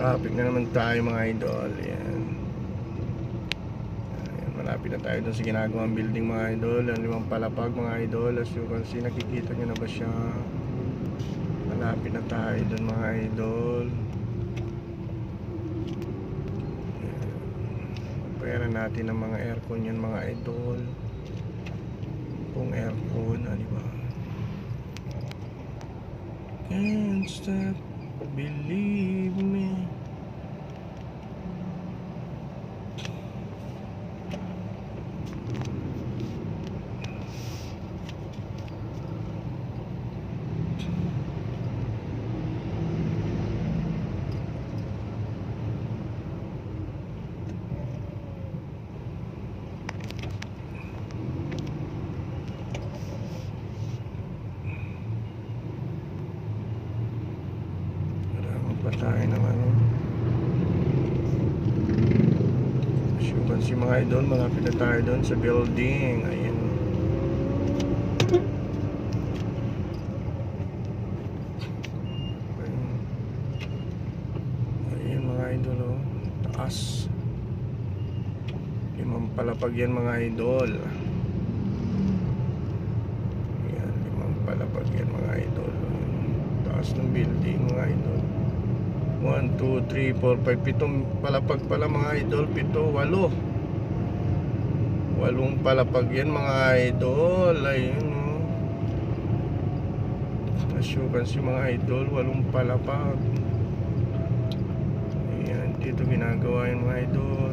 Traffic na naman tayo mga idol. Yan. Ayan, malapit na tayo dun sa ginagawang building mga idol. Ang limang palapag mga idol. As you can see, nakikita nyo na ba siya? Malapit na tayo dun mga idol. Pera natin ang mga aircon yan mga idol. Pong aircon, ah, di ba? Can't stop, believe me. Pa tayo ng ano. As you can see mga idol, malapit na tayo doon sa building. Ayun. Ayun mga idol oh. Taas. Limang palapag yan mga idol. Ayan, limang palapag yan mga idol. Taas ng building mga idol. 1, 2, 3, 4, 5, pitong palapag pala mga idol. Pito, walo. Walong palapag yan mga idol. Ayun oh. As you can see mga idol, walong palapag. Ayan, dito ginagawa yung mga idol.